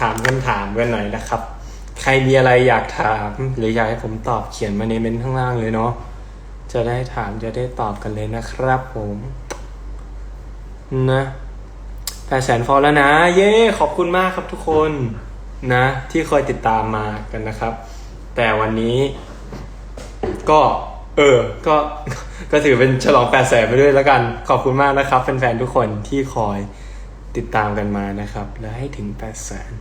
ถามคำถามกันหน่อยนะครับ ใครมีอะไรอยากถาม หรืออยากให้ผมตอบเขียนมาในเมนต์ข้างล่างเลยเนาะจะได้ถามจะได้ตอบกันเลยนะครับผมนะแปดแสนฟอลแล้วนะ เย้ขอบคุณมากครับทุกคนนะ ที่คอยติดตามมากันนะครับ แต่วันนี้ ก็ เออ ก็ก็ถือเป็นฉลองแปดแสนไปด้วยแล้วกัน ขอบคุณมากนะครับแฟนๆทุกคนที่คอยติดตามกันมานะครับ และให้ถึงแปดแสน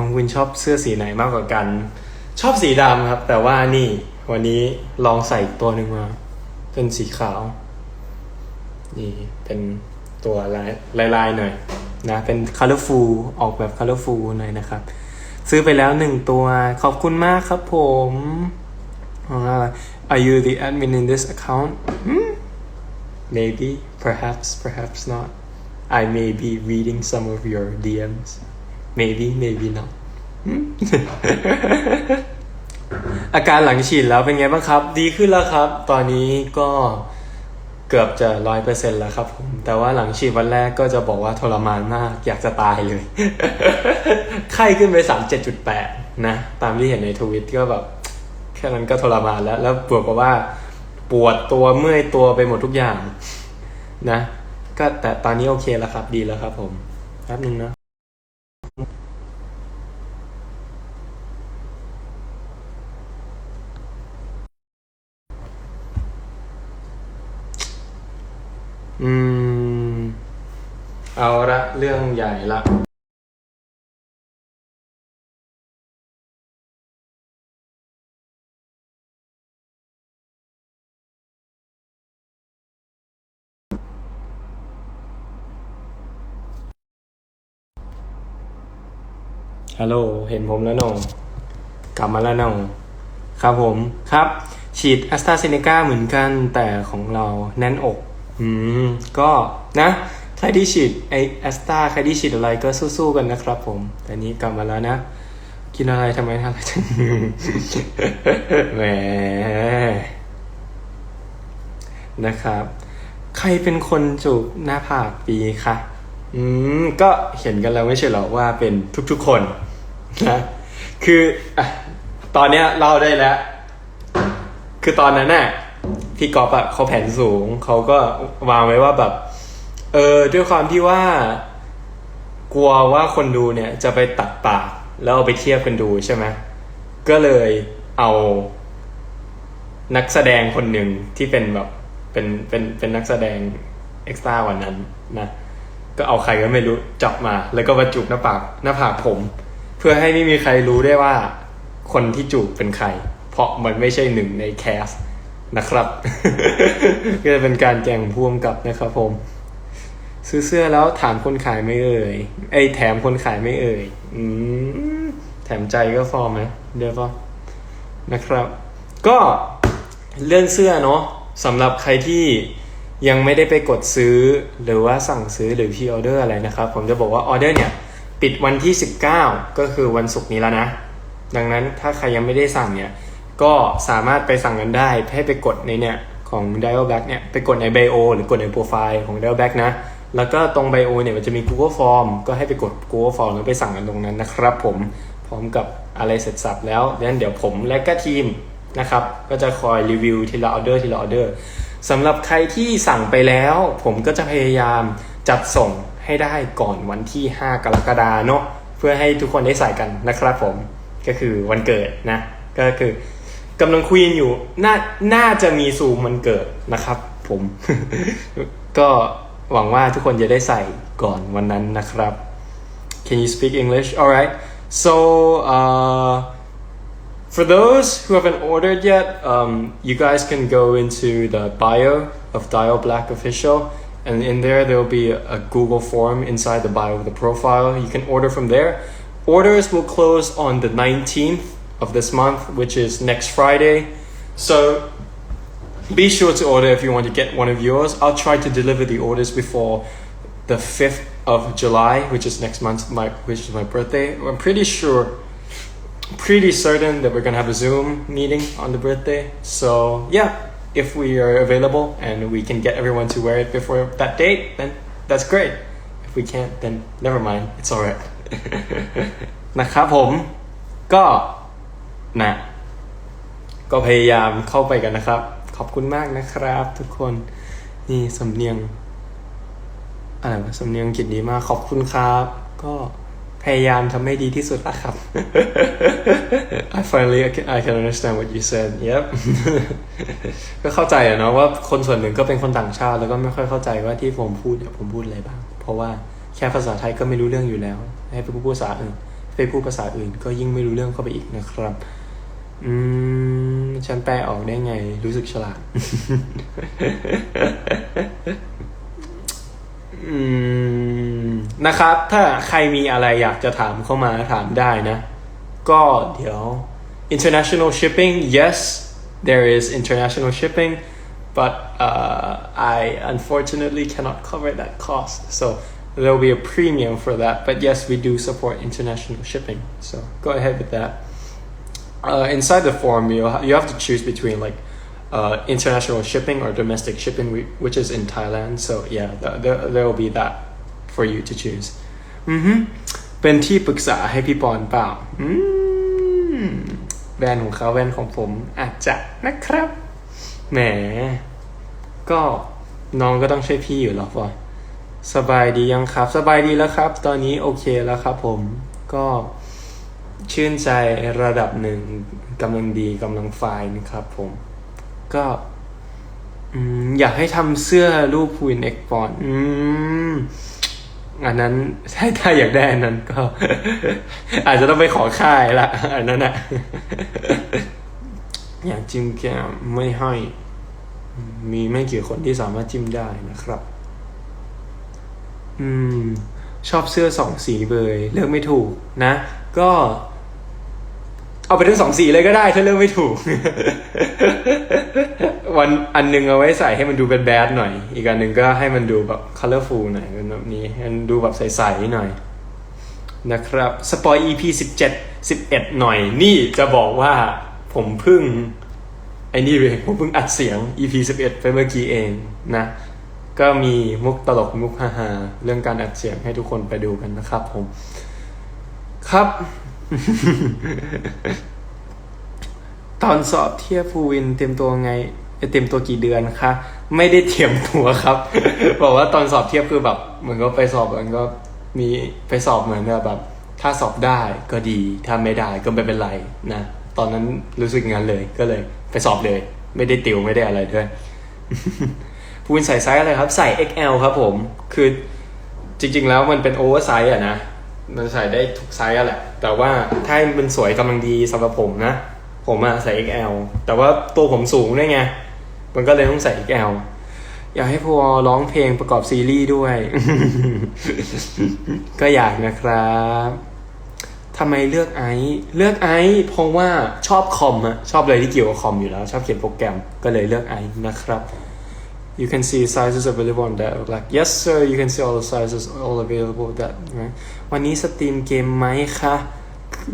น้องวินชอบเสื้อสีไหนมากกว่ากัน ชอบสีดำครับ แต่ว่านี่วันนี้ลองใส่อีกตัวหนึ่งมา เป็นสีขาว นี่เป็นตัวลายลายลายๆหน่อยนะ เป็น colorful ออกแบบ colorful หน่อยนะครับ ซื้อไปแล้วหนึ่งตัวขอบคุณมากครับผม Uh, are you the admin in this account? Hmm? Maybe, perhaps, perhaps not. I may be reading some of your DMs. Maybe, maybe not. อาการหลังฉีดแล้วเป็นไงบ้างครับ ดีขึ้นแล้วครับ ตอนนี้ก็เกือบจะร้อยเปอร์เซ็นแล้วครับผมแต่ว่าหลังฉีดวันแรกก็จะบอกว่าทรมานมาก อยากจะตายเลย ไข้ขึ้นไปสามเจ็ดจุดแปดนะ ตามที่เห็นในทวิตก็แบบ แค่นั้นก็ทรมานแล้ว แล้วบวกกับว่า ปวดตัวเมื่อยตัวไปหมดทุกอย่าง นะ ก็แต่ตอนนี้โอเคแล้วครับ ดีแล้วครับผมแป๊บนึงนะ อืม เอาละเรื่องใหญ่ละฮัลโหล เห็นผมแล้วหนงกลับมาแล้วหนงครับผม ครับ ฉีดแอสตราเซเนกาเหมือนกันแต่ของเราแน่นอก อืม ก็นะ ใครที่ฉีดไอแอสตาใครที่ฉีดอะไรก็สู้ๆกันนะครับผม แต่นี้กลับมาแล้วนะ กินอะไรทำไมทำอะไรจังแหมนะครับ ใครเป็นคนจูบหน้าผากปีคะอืม ก็เห็นกันแล้วไม่ใช่หรอว่าเป็นทุกๆคนนะคืออะตอนเนี้ยเล่าได้แล้ว คือตอนนั้นน่ะ พี่กอฟอะเขาแผนสูง เขาก็วางไว้ว่าแบบ เออด้วยความที่ว่า กลัวว่าคนดูเนี่ยจะไปตัดปากแล้วเอาไปเทียบกันดูใช่ไหมก็เลยเอานักแสดงคนหนึ่งที่เป็นแบบเป็นเป็นเป็นนักแสดงเอ็กซ์ตร้าวันนั้นนะก็เอาใครก็ไม่รู้จับมา แล้วก็มาจูบหน้าปากหน้าผากผม เพื่อให้ไม่มีใครรู้ได้ว่า คนที่จูบเป็นใคร เพราะมันไม่ใช่หนึ่งในแคส นะครับ ก็จะเป็นการแกล้งพ่วงกับนะครับผม ซื้อเสื้อแล้วถามคนขายไม่เอ่ยไอแถมคนขายไม่เอ่ยอืมแถมใจก็ฟอร์มไหมเดี๋ยวฟอนะครับ ก็เรื่องเสื้อเนาะสำหรับใครที่ยังไม่ได้ไปกดซื้อหรือว่าสั่งซื้อหรือพีออเดอร์อะไรนะครับ ผมจะบอกว่าออเดอร์เนี่ยปิดวันที่ 19 ก็คือวันศุกร์นี้แล้วนะ ดังนั้นถ้าใครยังไม่ได้สั่งเนี่ย ก็สามารถไปสั่งกันได้ให้ไปกดในเนี่ยของ Dial Back เนี่ยไปกดใน Bio หรือกดในโปรไฟล์ของ Dial Back นะ แล้วก็ตรง Bio เนี่ยมันจะมี Google Form ก็ให้ไปกด Google Form แล้วไปสั่งกันตรงนั้นนะครับผมพร้อมกับอะไรเสร็จสับแล้วดังนั้นเดี๋ยวผมและก็ทีมนะครับก็จะคอยรีวิวทีละออเดอร์ทีละออเดอร์สำหรับใครที่สั่งไปแล้ว ผมก็จะพยายามจัดส่งให้ได้ก่อนวันที่ 5 กรกฎาเนาะเพื่อให้ทุกคนได้ใส่กันนะครับผมก็คือวันเกิดนะ ก็คือ กำลังคุยอยู่ น่า น่าจะมีซูมวันเกิดนะครับ ผม ก็หวังว่าทุกคนจะได้ใส่ก่อนวันนั้นนะครับ Can you speak English? Alright. So, uh, for those who haven't ordered yet, um, you guys can go into the bio of Dial Black Official, and in there there will be a Google form inside the bio of the profile. You can order from there. Orders will close on the 19th of this month, which is next Friday. So be sure to order if you want to get one of yours. I'll try to deliver the orders before the 5th of July, which is next month, my which is my birthday. I'm pretty sure, pretty certain that we're gonna have a Zoom meeting on the birthday. So yeah, if we are available and we can get everyone to wear it before that date, then that's great. If we can't, then never mind. It's alright. นะครับผมก็ นะ ก็พยายามเข้าไปกันนะครับ ขอบคุณมากนะครับ ทุกคน นี่สำเนียงอะไรวะสำเนียงอังกฤษดีมาก ขอบคุณครับ ก็พยายามทำให้ดีที่สุดละครับ I finally I can, I can understand what you said yep ก็เข้าใจอะเนาะว่าคนส่วนหนึ่งก็เป็นคนต่างชาติ แล้วก็ไม่ค่อยเข้าใจว่าที่ผมพูดเนี่ยผมพูดอะไรบ้าง เพราะว่าแค่ภาษาไทยก็ไม่รู้เรื่องอยู่แล้ว ให้ไปพูดภาษาอื่นไปพูดภาษาอื่น ก็ยิ่งไม่รู้เรื่องเข้าไปอีกนะครับ อืม ฉันแปลออกได้ไง รู้สึกฉลาด อืม นะครับ ถ้าใครมีอะไรอยากจะถามเข้ามาถามได้นะ ก็เดี๋ยว international shipping yes there is international shipping but uh, I unfortunately cannot cover that cost so there will be a premium for that but yes we do support international shipping so go ahead with that uh, inside the form you you have to choose between like uh, international shipping or domestic shipping which is in Thailand so yeah there there will be that for you to choose อือฮึเป็นที่ปรึกษาให้พี่ปอนเปล่าแบรนด์ของเขาแบรนด์ของผมอาจจะนะครับ แหม ก็น้องก็ต้องใช่พี่อยู่แล้วปอนสบายดียังครับ สบายดีแล้วครับ ตอนนี้โอเคแล้วครับผม ก็ ชื่นใจระดับหนึ่งกำลังดีกำลังไฟล์นะครับผมก็อยากให้ทำเสื้อรูปพูนเอ็กปอนอืมอันนั้นถ้าถ้าอยากได้อันนั้นก็ อาจจะต้องไปขอค่ายละอันนั้นอะอยากจิ้มแก้มไม่ให้มีไม่กี่คนที่สามารถจิ้มได้นะครับ อืม ชอบเสื้อสองสีเบยเลือกไม่ถูกนะ ก็ เอาไปทั้งสองสีเลยก็ได้ ถ้าเลือกไม่ถูก วันอันหนึงเอาไว้ใส่ให้มันดูเป็นแบดหน่อย อีกอันหนึ่งก็ให้มันดูแบบ colorful หน่อยแบบนี้ให้มันดูแบบใสๆหน่อย นะครับสปอย EP 17 11หน่อย นี่จะบอกว่าผมเพิ่งไอ้นี่เลยผมเพิ่งอัดเสียง EP 11ไปเมื่อกี้เองนะ ก็มีมุกตลกมุกฮาๆเรื่องการอัดเสียงให้ทุกคนไปดูกันนะครับผม ครับ ตอนสอบเทียบฟูวินเตรียมตัวไงเตรียมตัวกี่เดือนคะ ไม่ได้เตรียมตัวครับ บอกว่าตอนสอบเทียบคือแบบเหมือนก็ไปสอบมันก็มีไปสอบเหมือนแบบ ถ้าสอบได้ก็ดี ถ้าไม่ได้ก็ไม่เป็นไรนะ ตอนนั้นรู้สึกงั้นเลยก็เลยไปสอบเลย ไม่ได้ติวไม่ได้อะไรด้วยพูวินใส่ไซส์อะไรครับ ใส่ XL ครับผม คือจริง ๆ แล้วมันเป็นโอเวอร์ไซส์อะนะ มันใส่ได้ทุกไซส์อะแหละ แต่ว่าถ้ามันสวยกำลังดีสำหรับผมนะ ผมอะใส่ XL แต่ว่าตัวผมสูงด้วยไง มันก็เลยต้องใส่ XL อยากให้พวร้องเพลงประกอบซีรีส์ด้วย ก็อยากนะครับทำไมเลือกไอซ์เลือกไอซ์เพราะว่าชอบคอมอะชอบอะไรที่เกี่ยวกับคอมอยู่แล้ว ชอบเขียนโปรแกรมก็เลยเลือกไอซ์นะครับ you can see sizes available on that like yes sir you can see all the sizes all available that right วันนี้สตรีมเกมไหมคะ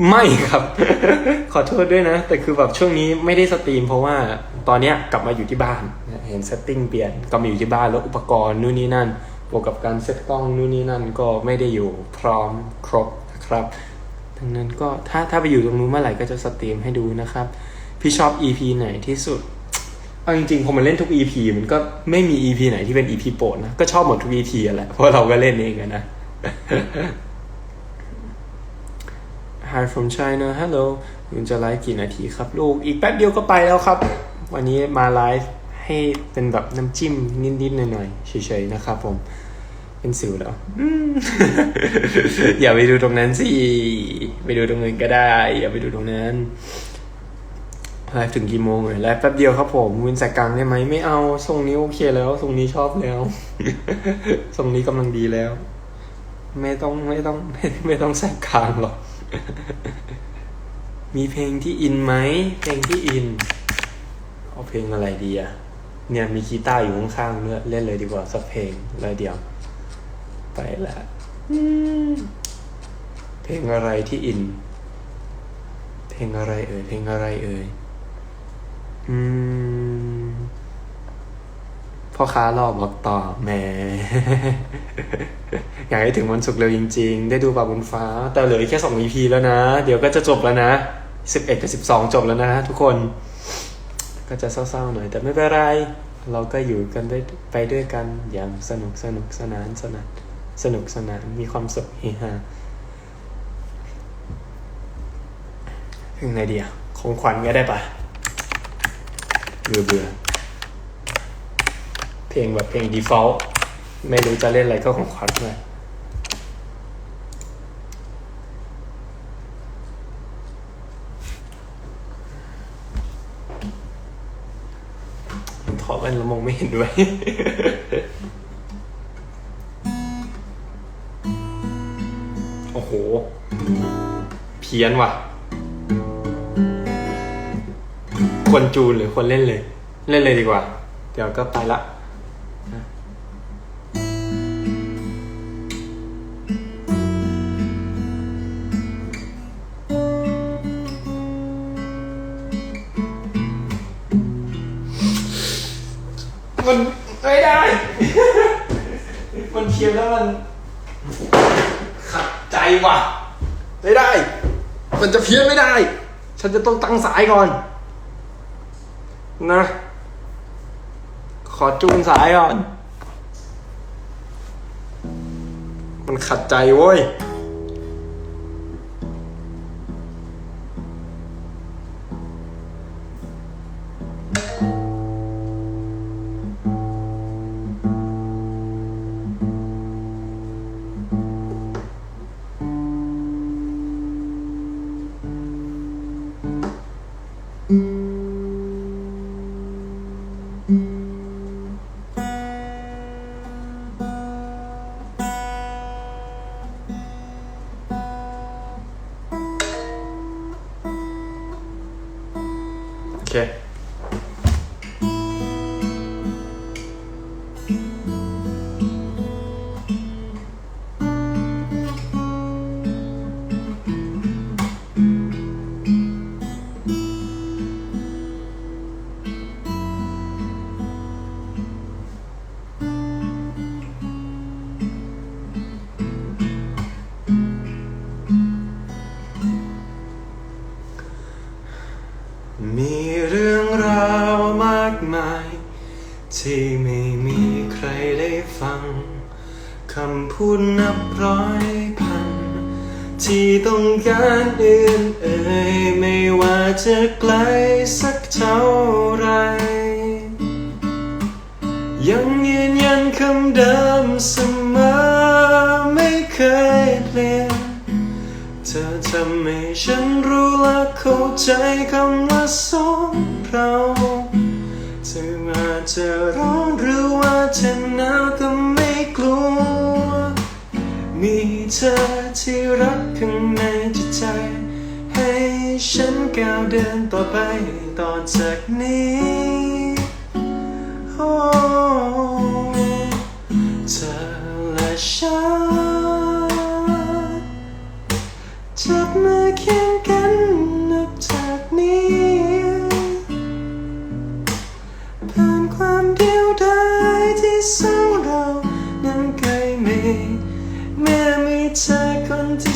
ไม่ครับ ขอโทษด้วยนะ แต่คือแบบช่วงนี้ไม่ได้สตรีม เพราะว่าตอนเนี้ยกลับมาอยู่ที่บ้าน เห็นเซตติ้งเปลี่ยนกลับมาอยู่ที่บ้านแล้วอุปกรณ์นู่นนี่นั่น บวกกับการเซตกล้องนู่นนี่นั่นก็ไม่ได้อยู่พร้อมครบนะครับดังนั้นก็ถ้าถ้าไปอยู่ตรงนู้นเมื่อไหร่ก็จะสตรีมให้ดูนะครับ พี่ชอบ EP ไหนที่สุด เอาจริงๆพอมันเล่นทุก EP มันก็ไม่มี EP ไหนที่เป็น EP โปรดนะ ก็ชอบหมดทุก EP อะแหละเพราะเราก็เล่นเองนะ Hi from China Hello คุณจะไลฟ์กี่นาทีครับลูก อีกแป๊บเดียวก็ไปแล้วครับ วันนี้มาไลฟ์ให้เป็นแบบน้ำจิ้มนิดๆหน่อยๆเฉยๆนะครับผม เป็นสิวแล้วอืมอย่าไปดูตรงนั้นสิ ไปดูตรงนั้นก็ได้ อย่าไปดูตรงนั้น ไลฟ์ถึงกี่โมงเลยไลฟ์แป๊บเดียวครับผมวินใส่กลางได้ไหมไม่เอาทรงนี้โอเคแล้วทรงนี้ชอบแล้วทรงนี้กำลังดีแล้ว ไม่ต้องไม่ต้องไม่ไม่ต้องใส่กลางหรอกมีเพลงที่อินไหมเพลงที่อิน เอาเพลงอะไรดีอะเนี่ยมีกีตาร์อยู่ข้างๆด้วยเล่นเลยดีกว่าสักเพลงเลยเดียว ไปละเพลงอะไรที่อิน เพลงอะไรเอ่ยเพลงอะไรเอ่ย อืมพ่อค้ารอบอกต่อแหมอยากให้ถึงวันศุกร์เร็วจริง ๆ ได้ดูบาบุญฟ้า แต่เหลือแค่สอง EP แล้วนะ เดี๋ยวก็จะจบแล้วนะสิบเอ็ดกับสิบสองจบแล้วนะทุกคน ก็จะเศร้าๆหน่อย แต่ไม่เป็นไร เราก็อยู่กันได้ไปด้วยกันอย่างสนุกสนุกสนานสนานสนุกสนานมีความสุขเฮฮาเพลงไหนดีอะของขวัญก็ได้ปะ เบื่อเบื่อเพลงแบบเพลง default ไม่รู้จะเล่นอะไรก็ของขวัญเลยถอดแว่นล้วมองไม่เห็นด้วยโอ้โห เพี้ยนว่ะ ควรจูนหรือควรเล่นเลย เล่นเลยดีกว่า เดี๋ยวก็ไปละมันไม่ได้ มันเพี้ยนแล้วมันขัดใจว่ะ ไม่ได้ มันจะเพี้ยนไม่ได้ ฉันจะต้องตั้งสายก่อน นะ ขอจูนสายก่อน มันขัดใจเว้ย โมีเรื่องราวมากมาย ที่ไม่มีใครได้ฟังคำพูดนับร้อยพัน ที่ต้องการอื่นเอ่ยไม่ว่าจะไกลสักเท่าไร ยังยืนยันคำเดิมเสมอ ใจคำว่าสองเราเธออาจจะร้อนหรือว่าจะหนาวก็ไม่กลัว มีเธอที่รักข้างในจิตใจ ให้ฉันก้าวเดินต่อไปต่อจากนี้โ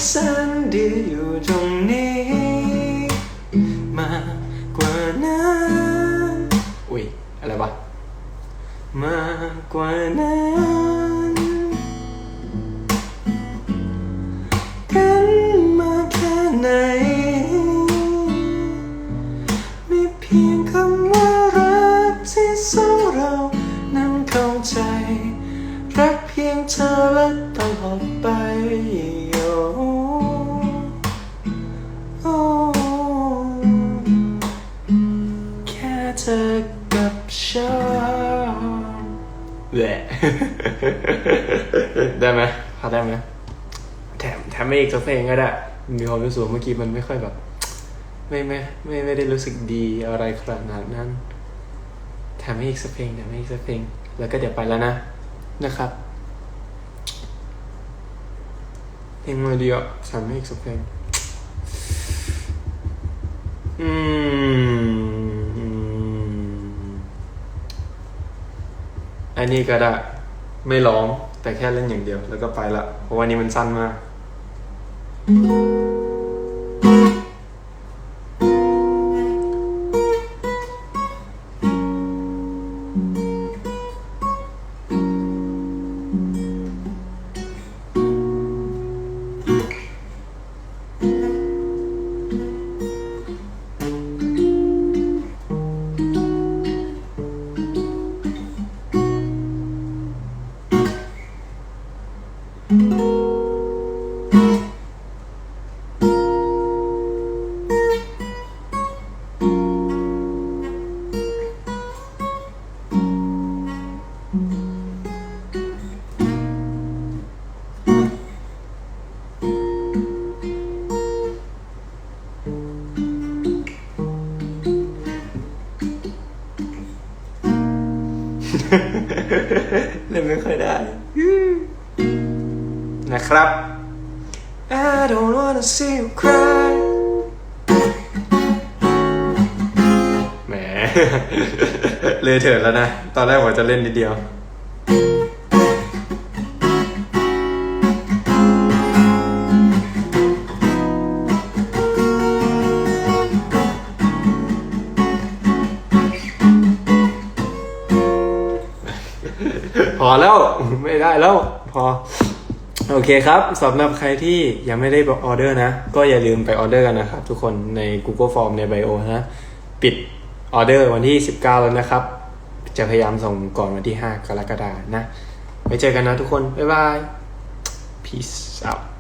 คน ได้ไหมพอได้ไหมแถมแถมไม่อีกสักเพลงก็ได้ มีความรู้สึกเมื่อกี้มันไม่ค่อยแบบ ไม่ไม่ไม่ไม่ได้รู้สึกดีอะไรขนาดนั้นแถมไม่อีกสักเพลงแถมไม่อีกสักเพลง แล้วก็เดี๋ยวไปแล้วนะ นะครับเพลงมาเดียวแถมไม่อีกสักเพลง อืมอันนี้ก็ได้ ไม่ร้องแต่แค่เล่นอย่างเดียว แล้วก็ไปละเพราะวันนี้มันสั้นมาก เถิดแล้วนะ ตอนแรกผมจะเล่นนิดเดียวพอแล้วไม่ได้แล้วพอ โอเคครับสำหรับใครที่ยังไม่ได้ออเดอร์นะ ก็อย่าลืมไปออเดอร์กันนะครับ ทุกคนใน Google Form ในไบโอนะ ปิดออเดอร์วันที่ 19 แล้วนะครับ จะพยายามส่งก่อนวันที่ 5 กรกฎานะไว้เจอกันนะทุกคน บ๊ายบาย peace out